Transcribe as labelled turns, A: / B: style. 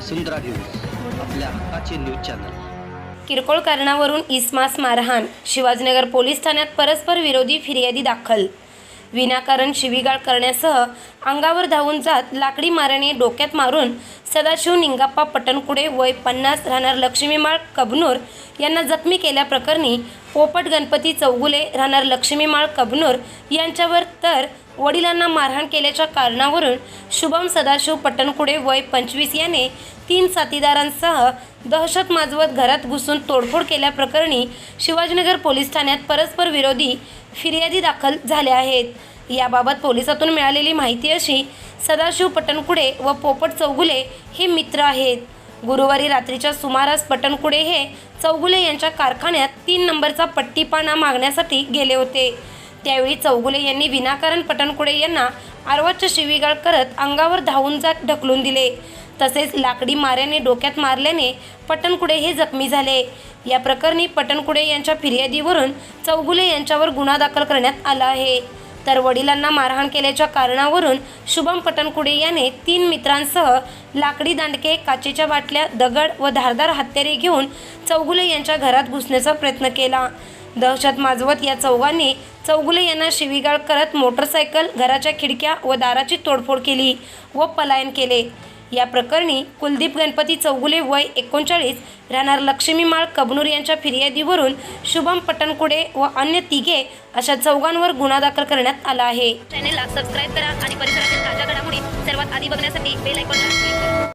A: वसुंधरा news आपल्या हक्काचे news channel.
B: किरकोळ कारणावरून इस्मास मारहाण शिवाजीनगर पोलीस ठाण्यात परस्पर विरोधी फिर्यादी दाखल. विनाकारण शिवीगाळ करण्यासह अंगावर धावून जात लाकडी माराने डोक्यात मारून सदाशिव निंगाप्पा पटणकुडे वय पन्नास राहणार लक्ष्मीमाळ कबनूर यांना जखमी केल्याप्रकरणी पोपट गणपती चौगुले राहणार लक्ष्मीमाळ कबनूर यांच्यावर तर वडिलांना मारहाण केल्याच्या कारणावरून शुभम सदाशिव पटणकुडे वय पंचवीस याने तीन साथीदारांसह दहशत माजवत घरात घुसून तोडफोड केल्याप्रकरणी शिवाजीनगर पोलीस ठाण्यात परस्पर विरोधी फिर्यादी दाखल झाल्या आहेत. याबाबत पोलिसातून मिळालेली माहिती अशी सदाशिव पटणकुडे व पोपट चौगुले हे मित्र आहेत. गुरुवारी रात्रीच्या सुमारास पटणकुडे हे चौगुले यांच्या कारखान्यात तीन नंबरचा पट्टीपाना मागण्यासाठी गेले होते. त्यावेळी चौगुले यांनी विनाकारण पटणकुडे यांना आरवाच्य शिवीगाळ करत अंगावर धावून जात ढकलून दिले. तसेच लाकडी माऱ्याने डोक्यात मारल्याने पटणकुडे हे जखमी झाले. या प्रकरणी पटणकुडे यांच्या फिर्यादीवरून चौगुले यांच्यावर गुन्हा दाखल करण्यात आला आहे. तर वडिलांना मारहाण केल्याच्या कारणावरून शुभम पटणकुडे याने तीन मित्रांसह लाकडी दांडके काचेच्या बाटल्या दगड व धारदार हत्यारे घेऊन चौगुले यांच्या घरात घुसण्याचा प्रयत्न केला. दहशत माजवत या चौघांनी चौगुले यांना शिवीगाळ करत मोटरसायकल घराच्या खिडक्या व दाराची तोडफोड केली व पलायन केले. या प्रकरणी कुलदीप गणपती चौगुले वय एकोणचाळीस राहणार लक्ष्मीमाळ कबनूर यांच्या फिर्यादीवरून शुभम पटणकुडे व अन्य तिघे अशा चौघांवर गुन्हा दाखल करण्यात आला आहे.
C: चॅनेलला सबस्क्राईब करा आणि परिसरातील ताज्या घडामोडी सर्वात आधी बघण्यासाठी बेल ऐकून